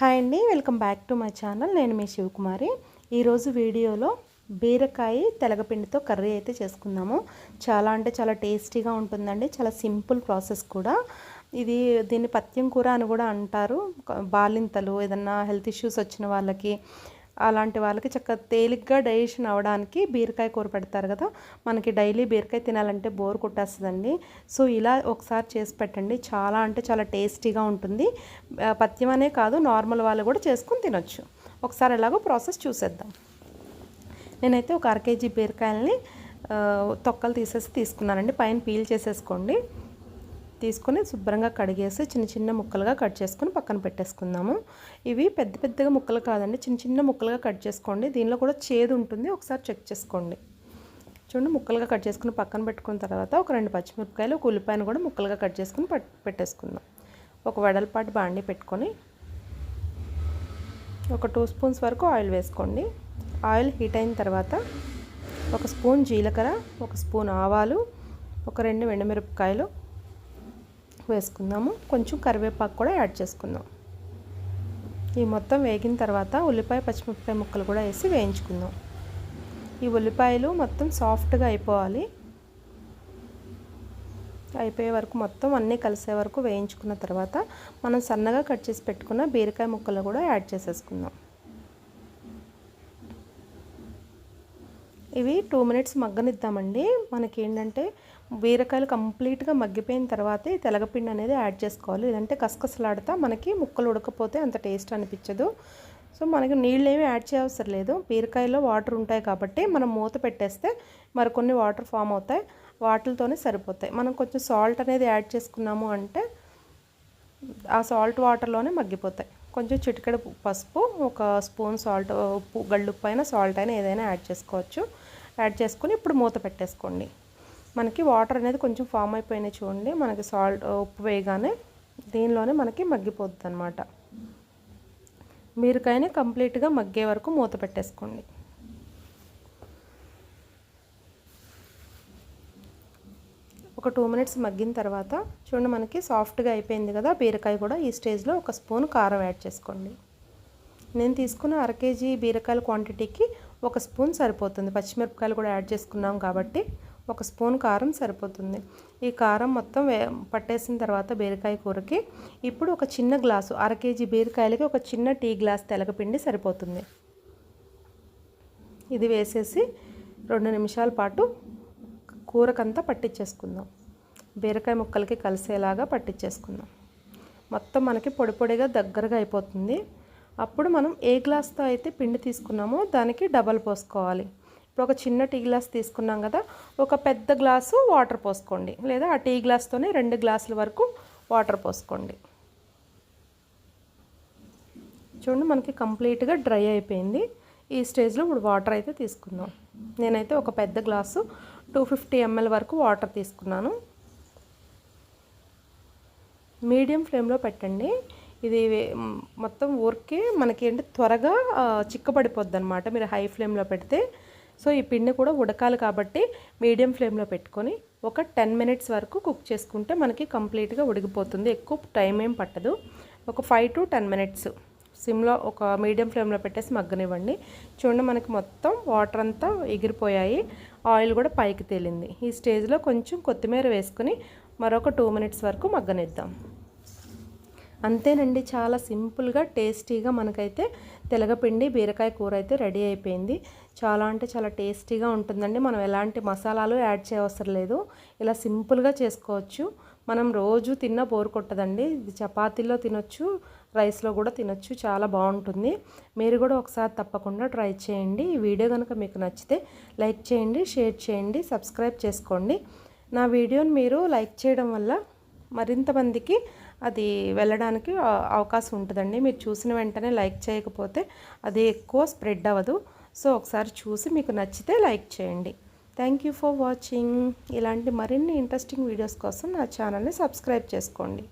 Hi అండి welcome back to my channel. నేను మీ శివకుమారి. ఈరోజు వీడియోలో బీరకాయ తెలగపిండితో కర్రీ అయితే చేసుకుందాము. చాలా అంటే చాలా టేస్టీగా ఉంటుందండి. చాలా సింపుల్ ప్రాసెస్ కూడా. ఇది దీన్ని పత్యం కూర అని కూడా అంటారు. బాలింతలు ఏదన్నా హెల్త్ ఇష్యూస్ వచ్చిన వాళ్ళకి అలాంటి వాళ్ళకి చక్కగా తేలిగ్గా డైజెషన్ అవ్వడానికి బీరకాయ కూర పెడతారు కదా. మనకి డైలీ బీరకాయ తినాలంటే బోర్ కొట్టేస్తుందండి. సో ఇలా ఒకసారి చేసి పెట్టండి. చాలా అంటే చాలా టేస్టీగా ఉంటుంది. పత్యం అనే కాదు నార్మల్ వాళ్ళు కూడా చేసుకుని తినొచ్చు. ఒకసారి ఎలాగో ప్రాసెస్ చూసేద్దాం. నేనైతే ఒక అర కేజీ బీరకాయలని తొక్కలు తీసేసి తీసుకున్నానండి. పైన పీల్ చేసేసుకోండి. తీసుకొని శుభ్రంగా కడిగేసి చిన్న చిన్న ముక్కలుగా కట్ చేసుకొని పక్కన పెట్టేసుకుందాము. ఇవి పెద్ద పెద్దగా ముక్కలు కాదండి చిన్న చిన్న ముక్కలుగా కట్ చేసుకోండి. దీనిలో కూడా చేదు ఉంటుంది ఒకసారి చెక్ చేసుకోండి. చూడండి ముక్కలుగా కట్ చేసుకుని పక్కన పెట్టుకున్న తర్వాత ఒక రెండు పచ్చిమిరపకాయలు ఒక ఉల్లిపాయను కూడా ముక్కలుగా కట్ చేసుకుని పెట్టేసుకుందాం. ఒక వెడల్పాటి బాండి పెట్టుకొని ఒక టూ స్పూన్స్ వరకు ఆయిల్ వేసుకోండి. ఆయిల్ హీట్ అయిన తర్వాత ఒక స్పూన్ జీలకర్ర ఒక స్పూన్ ఆవాలు ఒక రెండు ఎండుమిరపకాయలు వేసుకుందాము. కొంచెం కరివేపాకు కూడా యాడ్ చేసుకుందాం. ఈ మొత్తం వేగిన తర్వాత ఉల్లిపాయ పచ్చిమిరపకాయ ముక్కలు కూడా వేసి వేయించుకుందాం. ఈ ఉల్లిపాయలు మొత్తం సాఫ్ట్గా అయిపోవాలి. అయిపోయే వరకు మొత్తం అన్నీ కలిసే వరకు వేయించుకున్న తర్వాత మనం సన్నగా కట్ చేసి పెట్టుకున్న బీరకాయ ముక్కలు కూడా యాడ్ చేసేసుకుందాం. ఇవి టూ మినిట్స్ మగ్గనిద్దామండి. మనకి ఏంటంటే బీరకాయలు కంప్లీట్గా మగ్గిపోయిన తర్వాతే తెలగపిండి అనేది యాడ్ చేసుకోవాలి. లేదంటే కసకసలాడతా మనకి ముక్కలు ఉడకపోతే అంత టేస్ట్ అనిపించదు. సో మనకి నీళ్ళు ఏమి యాడ్ చేయవసరం లేదు. బీరకాయలో వాటర్ ఉంటాయి కాబట్టి మనం మూత పెట్టేస్తే మరికొన్ని వాటర్ ఫామ్ అవుతాయి. వాటితోనే సరిపోతాయి. మనం కొంచెం సాల్ట్ అనేది యాడ్ చేసుకున్నాము అంటే ఆ సాల్ట్ వాటర్లోనే మగ్గిపోతాయి. కొంచెం చిటికెడు పసుపు ఒక స్పూన్ సాల్ట్ ఉప్పు గళ్ళుప్పు అయినా సాల్ట్ అయినా ఏదైనా యాడ్ చేసుకోవచ్చు. యాడ్ చేసుకొని ఇప్పుడు మూత పెట్టేసుకోండి. మనకి వాటర్ అనేది కొంచెం ఫామ్ అయిపోయినాయి చూడండి. మనకి సాల్ట్ ఉప్పు వేయగానే దీనిలోనే మనకి మగ్గిపోతుంది అనమాట మీరుకైనా కంప్లీట్గా మగ్గే వరకు మూత పెట్టేసుకోండి. ఒక టూ మినిట్స్ మగ్గిన తర్వాత చూడండి మనకి సాఫ్ట్గా అయిపోయింది కదా బీరకాయ కూడా ఈ స్టేజ్లో ఒక స్పూన్ కారం యాడ్ చేసుకోండి. నేను తీసుకున్న అర కేజీ బీరకాయల క్వాంటిటీకి ఒక స్పూన్ సరిపోతుంది. పచ్చిమిరపకాయలు కూడా యాడ్ చేసుకున్నాం కాబట్టి ఒక స్పూన్ కారం సరిపోతుంది. ఈ కారం మొత్తం వే పట్టేసిన తర్వాత బీరకాయ కూరకి ఇప్పుడు ఒక చిన్న గ్లాసు అర కేజీ బీరకాయలకి ఒక చిన్న టీ గ్లాస్ తెలగపిండి సరిపోతుంది. ఇది వేసేసి రెండు నిమిషాల పాటు కూరకంతా పట్టించేసుకుందాం బీరకాయ ముక్కలకి కలిసేలాగా పట్టించేసుకుందాం మొత్తం మనకి పొడి పొడిగా దగ్గరగా అయిపోతుంది. అప్పుడు మనం ఏ గ్లాస్తో అయితే పిండి తీసుకున్నామో దానికి డబల్ పోసుకోవాలి. ఇప్పుడు ఒక చిన్న టీ గ్లాస్ తీసుకున్నాం కదా ఒక పెద్ద గ్లాసు వాటర్ పోసుకోండి. లేదా ఆ టీ గ్లాస్తోనే రెండు గ్లాసుల వరకు వాటర్ పోసుకోండి. చూడండి మనకి కంప్లీట్గా డ్రై అయిపోయింది. ఈ స్టేజ్లో ఇప్పుడు వాటర్ అయితే తీసుకుందాం. నేనైతే ఒక పెద్ద గ్లాసు టూ ఫిఫ్టీ ఎంఎల్ వరకు వాటర్ తీసుకున్నాను. మీడియం ఫ్లేమ్లో పెట్టండి. ఇది మొత్తం ఊరికే మనకి ఏంటి త్వరగా చిక్కబడిపోద్ది అనమాట మీరు హై ఫ్లేమ్లో పెడితే. సో ఈ పిండి కూడా ఉడకాలి కాబట్టి మీడియం ఫ్లేమ్లో పెట్టుకొని ఒక టెన్ మినిట్స్ వరకు కుక్ చేసుకుంటే మనకి కంప్లీట్గా ఉడికిపోతుంది. ఎక్కువ టైం ఏం పట్టదు. ఒక ఫైవ్ టు టెన్ మినిట్స్ సిమ్లో ఒక మీడియం ఫ్లేమ్లో పెట్టేసి మగ్గనివ్వండి. చూడండి మనకి మొత్తం వాటర్ అంతా ఎగిరిపోయాయి. ఆయిల్ కూడా పైకి తేలింది. ఈ స్టేజ్లో కొంచెం కొత్తిమీర వేసుకుని మరొక టూ మినిట్స్ వరకు మగ్గనిద్దాం. అంతేనండి చాలా సింపుల్గా టేస్టీగా మనకైతే తెలగపిండి బీరకాయ కూర అయితే రెడీ అయిపోయింది. చాలా అంటే చాలా టేస్టీగా ఉంటుందండి. మనం ఎలాంటి మసాలాలు యాడ్ చేయవసరం లేదు. ఇలా సింపుల్గా చేసుకోవచ్చు. మనం రోజు తిన్న బోరు కొట్టదండి. ఇది చపాతీలో తినొచ్చు రైస్లో కూడా తినొచ్చు చాలా బాగుంటుంది. మీరు కూడా ఒకసారి తప్పకుండా ట్రై చేయండి. ఈ వీడియో కనుక మీకు నచ్చితే లైక్ చేయండి షేర్ చేయండి సబ్స్క్రైబ్ చేసుకోండి. నా వీడియోని మీరు లైక్ చేయడం వల్ల మరింతమందికి అది వెళ్ళడానికి అవకాశం ఉంటుందండి. మీరు చూసిన వెంటనే లైక్ చేయకపోతే అది ఎక్కువ స్ప్రెడ్ అవ్వదు. సో ఒకసారి చూసి మీకు నచ్చితే లైక్ చేయండి. Thank you for watching. ఇలాంటి మరిన్ని ఇంట్రెస్టింగ్ వీడియోస్ కోసం నా ఛానల్ని సబ్స్క్రైబ్ చేసుకోండి.